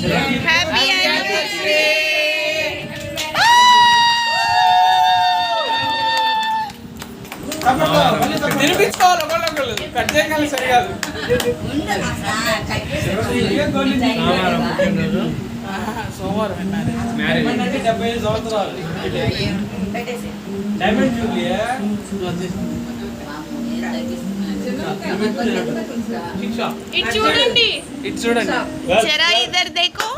Happy anniversary cut చేయగలి సరికాదు సోమవారం. Marriage డెబ్బై ఐదు సంవత్సరాలు. డైమండ్ జూబ్లీ ఇటు చూడండి. ఇటు చూడండి. జరా ఇద్దరు దేకో.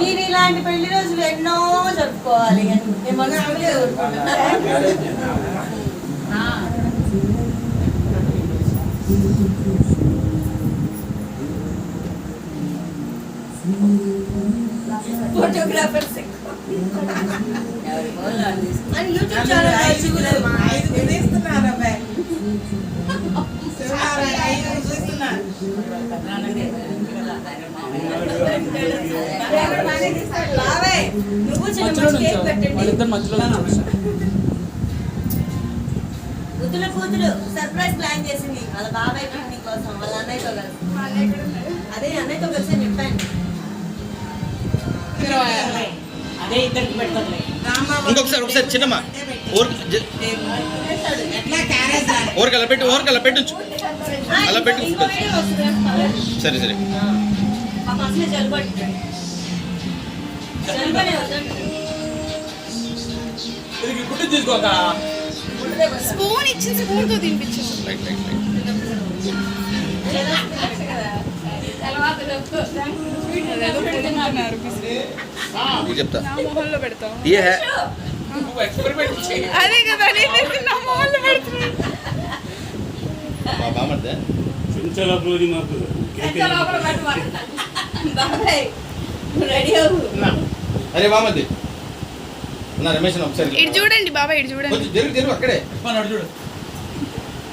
మీరు ఇలాంటి పెళ్ళి రోజులు ఎన్నో జరుపుకోవాలి. అని ఫోటోగ్రాఫర్స్ యూట్యూబ్ ఛానల్ నువ్వు చిన్న పెట్టండి కూతురు కూతురు సర్ప్రైజ్ ప్లాన్ చేసింది. వాళ్ళ బాబాయ్ పిక్నిక్ కోసం వాళ్ళ అన్నయ్యతో కలిసి. అదే అన్నయ్యతో కలిసి చెప్పాను. ఇంకొకసారి ఒకసారి చిన్నమ్మ. ఓరికి అలా పెట్టు ఓరికి అలా పెట్టచ్చు అలా పెట్టు. సరే సరే. పాప అసలే జలుబట్టు జలుబనే చెప్తా. ఏ అదే కదా నా పెడుతున్నా బామర్దే మాకు. అరే బామర్ది నా రమేష్ ఒకసారి ఇటు చూడండి బాబా ఇటు చూడండి. జరుగు జరుగు అక్కడే. చూడు.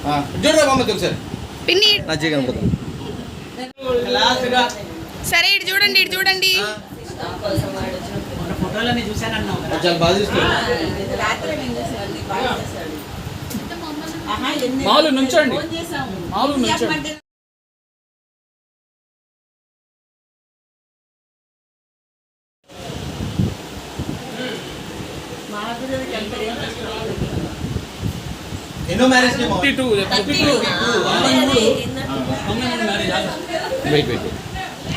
ఆ, చూడరా బామర్ది ఒకసారి. పిన్ని నా చేయి కనపడుతుంది లాస్ట్గా సరే ఇటు చూడండి ఇటు చూడండి. ఎన్ని- నుంచోండి. నుంచోండి. Marriage fifty two. Fifty two. అదే, ఎన్నో- వెయిట్ వెయిట్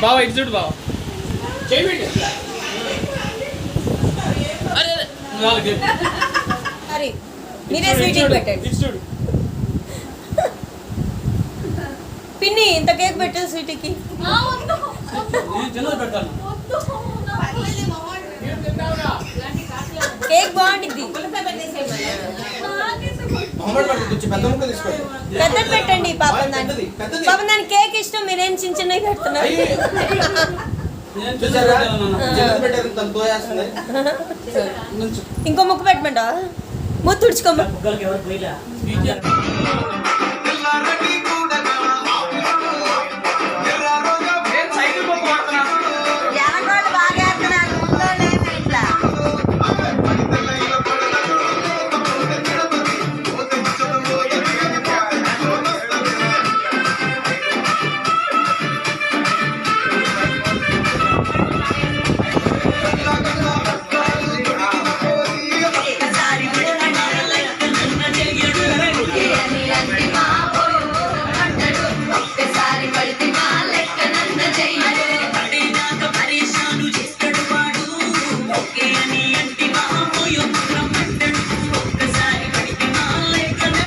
బావ ఇటు చూడు బావ. చేయండి అరే అరే. ఇటు స్వీట్ పెట్టండి ఇటు చూడు పిన్ని ఇంత కేక్ పెట్టు స్వీట్కి? నేను కేక్ బాగుంటుంది పెద్ద పెట్టండి పాపం పెద్దది పాపం దానికి కేక్ ఇష్టం మీరేం చిన్న చిన్నవి పెడుతున్నారు. ఇంకో ముక్క పెట్టమంటా ముద్దు తుడుచుకోమ్మ